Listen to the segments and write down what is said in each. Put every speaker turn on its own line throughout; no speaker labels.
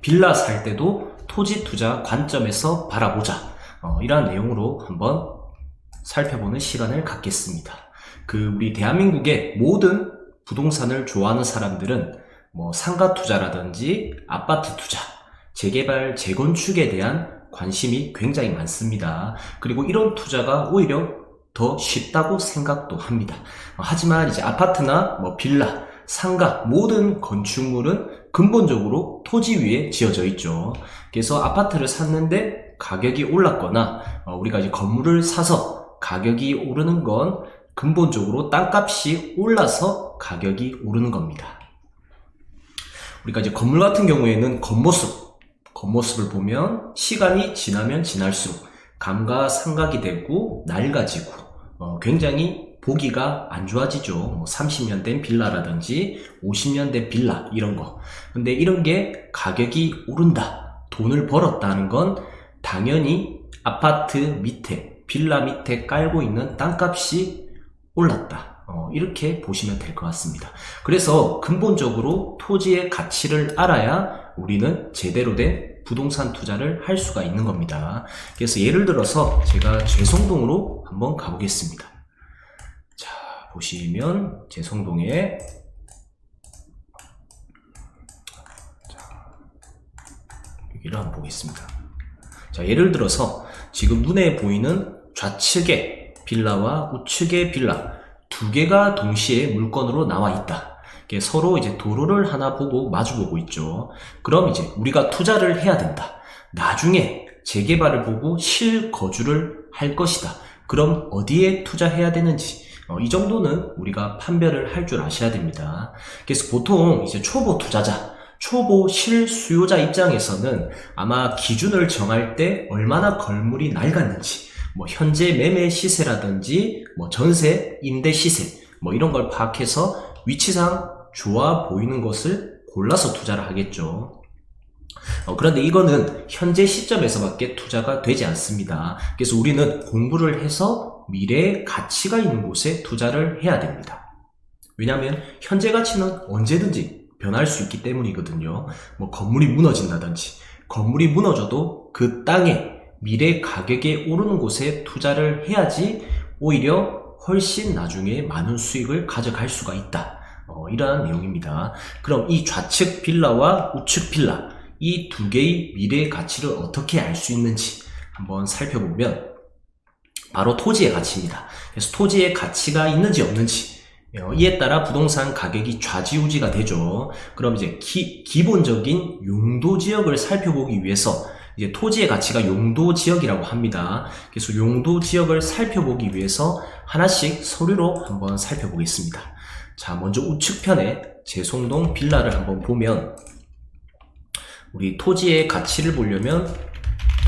빌라 살 때도 토지 투자 관점에서 바라보자. 어, 이러한 내용으로 한번 살펴보는 시간을 갖겠습니다. 그 우리 대한민국의 모든 부동산을 좋아하는 사람들은 뭐 상가 투자라든지 아파트 투자, 재개발, 재건축에 대한 관심이 굉장히 많습니다. 그리고 이런 투자가 오히려 더 쉽다고 생각도 합니다. 어, 하지만 이제 아파트나 뭐 빌라, 상가 모든 건축물은 근본적으로 토지 위에 지어져 있죠. 그래서 아파트를 샀는데 가격이 올랐거나 어, 우리가 이제 건물을 사서 가격이 오르는 건 근본적으로 땅값이 올라서 가격이 오르는 겁니다. 우리가 이제 건물 같은 경우에는 겉모습, 겉모습을 보면 시간이 지나면 지날수록 감가상각이 되고 낡아지고 어, 굉장히 보기가 안 좋아지죠. 뭐 30년 된 빌라라든지 50년 된 빌라 이런 거. 근데 이런 게 가격이 오른다. 돈을 벌었다는 건 당연히 아파트 밑에 빌라 밑에 깔고 있는 땅값이 올랐다. 어, 이렇게 보시면 될 것 같습니다. 그래서 근본적으로 토지의 가치를 알아야 우리는 제대로 된 부동산 투자를 할 수가 있는 겁니다. 그래서 예를 들어서 제가 죄송동으로 한번 가보겠습니다. 자, 보시면 제 성동에 자, 여기를 한번 보겠습니다. 자, 예를 들어서 지금 눈에 보이는 좌측에 빌라와 우측에 빌라 두 개가 동시에 물건으로 나와 있다. 서로 이제 도로를 하나 보고 마주보고 있죠. 그럼 이제 우리가 투자를 해야 된다. 나중에 재개발을 보고 실거주를 할 것이다. 그럼 어디에 투자해야 되는지 어, 이 정도는 우리가 판별을 할 줄 아셔야 됩니다. 그래서 보통 이제 초보 투자자, 초보 실수요자 입장에서는 아마 기준을 정할 때 얼마나 건물이 낡았는지, 뭐 현재 매매 시세라든지 뭐 전세, 임대 시세, 뭐 이런 걸 파악해서 위치상 좋아 보이는 것을 골라서 투자를 하겠죠. 어, 그런데 이거는 현재 시점에서밖에 투자가 되지 않습니다. 그래서 우리는 공부를 해서 미래의 가치가 있는 곳에 투자를 해야 됩니다. 왜냐하면 현재 가치는 언제든지 변할 수 있기 때문이거든요. 뭐 건물이 무너진다든지 건물이 무너져도 그 땅에 미래 가격에 오르는 곳에 투자를 해야지 오히려 훨씬 나중에 많은 수익을 가져갈 수가 있다. 어, 이러한 내용입니다. 그럼 이 좌측 빌라와 우측 빌라 이 두 개의 미래의 가치를 어떻게 알 수 있는지 한번 살펴보면 바로 토지의 가치입니다. 그래서 토지의 가치가 있는지 없는지 어, 이에 따라 부동산 가격이 좌지우지가 되죠. 그럼 이제 기, 기본적인 용도 지역을 살펴보기 위해서 이제 토지의 가치가 용도 지역이라고 합니다. 그래서 용도 지역을 살펴보기 위해서 하나씩 서류로 한번 살펴보겠습니다. 자, 먼저 우측편에 제송동 빌라를 한번 보면 우리 토지의 가치를 보려면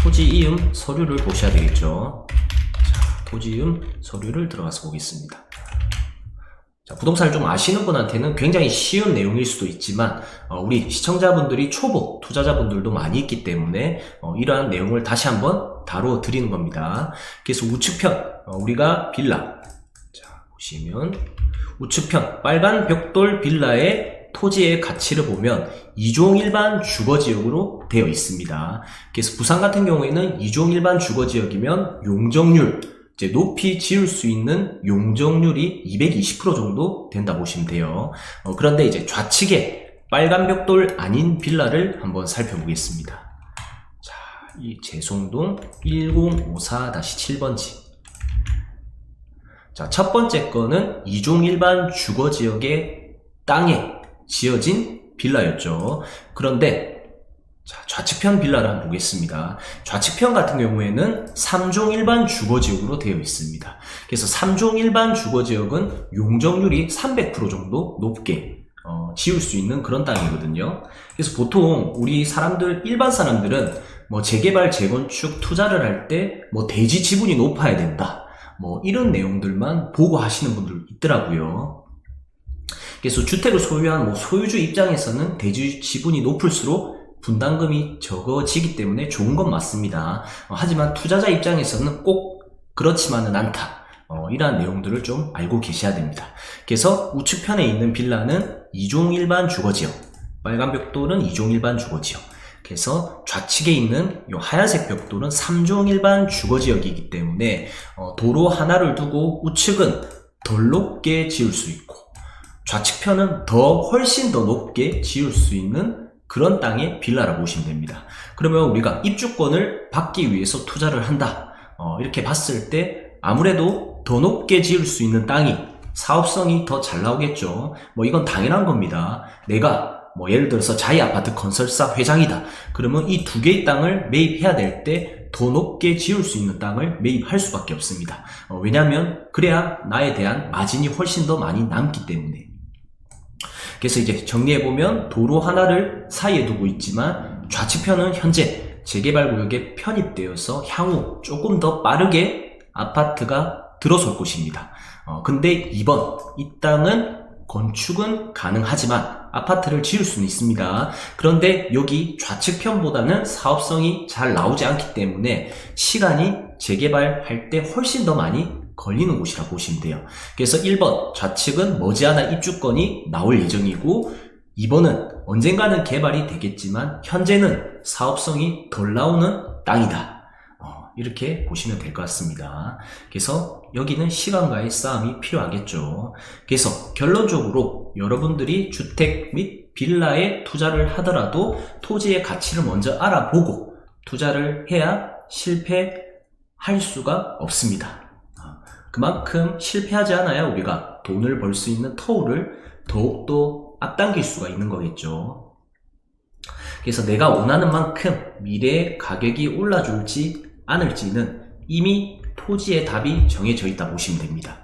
토지 이음 서류를 보셔야 되겠죠. 자, 토지 이음 서류를 들어가서 보겠습니다. 자, 부동산을 좀 아시는 분한테는 굉장히 쉬운 내용일 수도 있지만 어, 우리 시청자분들이 초보 투자자분들도 많이 있기 때문에 어, 이러한 내용을 다시 한번 다루어 드리는 겁니다. 그래서 우측편 어, 우리가 빌라 자 보시면 우측편 빨간 벽돌 빌라의 토지의 가치를 보면 2종 일반 주거지역으로 되어 있습니다. 그래서 부산 같은 경우에는 2종 일반 주거지역이면 용적률 이제 높이 지을 수 있는 용적률이 220% 정도 된다 보시면 돼요. 어, 그런데 이제 좌측에 빨간 벽돌 아닌 빌라를 한번 살펴보겠습니다. 자, 이 제송동 1054-7번지. 자, 첫 번째 거는 2종 일반 주거 지역의 땅에 지어진 빌라였죠. 그런데 자, 좌측편 빌라를 한번 보겠습니다. 좌측편 같은 경우에는 3종 일반 주거지역으로 되어 있습니다. 그래서 3종 일반 주거지역은 용적률이 300% 정도 높게 어, 지을 수 있는 그런 땅이거든요. 그래서 보통 우리 사람들, 일반 사람들은 뭐 재개발, 재건축 투자를 할 때 뭐 대지 지분이 높아야 된다. 뭐 이런 내용들만 보고 하시는 분들 있더라고요. 그래서 주택을 소유한 뭐 소유주 입장에서는 대지 지분이 높을수록 분담금이 적어지기 때문에 좋은 건 맞습니다. 어, 하지만 투자자 입장에서는 꼭 그렇지만은 않다. 어, 이러한 내용들을 좀 알고 계셔야 됩니다. 그래서 우측편에 있는 빌라는 2종 일반 주거지역, 빨간 벽돌은 2종 일반 주거지역, 그래서 좌측에 있는 이 하얀색 벽돌은 3종 일반 주거지역이기 때문에 어, 도로 하나를 두고 우측은 덜 높게 지을 수 있고 좌측편은 더 훨씬 더 높게 지을 수 있는 그런 땅의 빌라라고 보시면 됩니다. 그러면 우리가 입주권을 받기 위해서 투자를 한다. 어, 이렇게 봤을 때 아무래도 더 높게 지을 수 있는 땅이 사업성이 더 잘 나오겠죠. 뭐 이건 당연한 겁니다. 내가 뭐 예를 들어서 자이 아파트 건설사 회장이다. 그러면 이 두 개의 땅을 매입해야 될 때 더 높게 지을 수 있는 땅을 매입할 수밖에 없습니다. 어, 왜냐하면 그래야 나에 대한 마진이 훨씬 더 많이 남기 때문에. 그래서 이제 정리해보면 도로 하나를 사이에 두고 있지만 좌측편은 현재 재개발 구역에 편입되어서 향후 조금 더 빠르게 아파트가 들어설 곳입니다. 어, 근데 2번, 이 땅은 건축은 가능하지만 아파트를 지을 수는 있습니다. 그런데 여기 좌측편보다는 사업성이 잘 나오지 않기 때문에 시간이 재개발할 때 훨씬 더 많이 걸리는 곳이라고 보시면 돼요. 그래서 1번 좌측은 머지않아 입주권이 나올 예정이고 2번은 언젠가는 개발이 되겠지만 현재는 사업성이 덜 나오는 땅이다. 어, 이렇게 보시면 될 것 같습니다. 그래서 여기는 시간과의 싸움이 필요하겠죠. 그래서 결론적으로 여러분들이 주택 및 빌라에 투자를 하더라도 토지의 가치를 먼저 알아보고 투자를 해야 실패할 수가 없습니다. 어, 그만큼 실패하지 않아야 우리가 돈을 벌 수 있는 터울을 더욱더 앞당길 수가 있는 거겠죠. 그래서 내가 원하는 만큼 미래의 가격이 올라줄지 않을지는 이미 토지의 답이 정해져 있다 보시면 됩니다.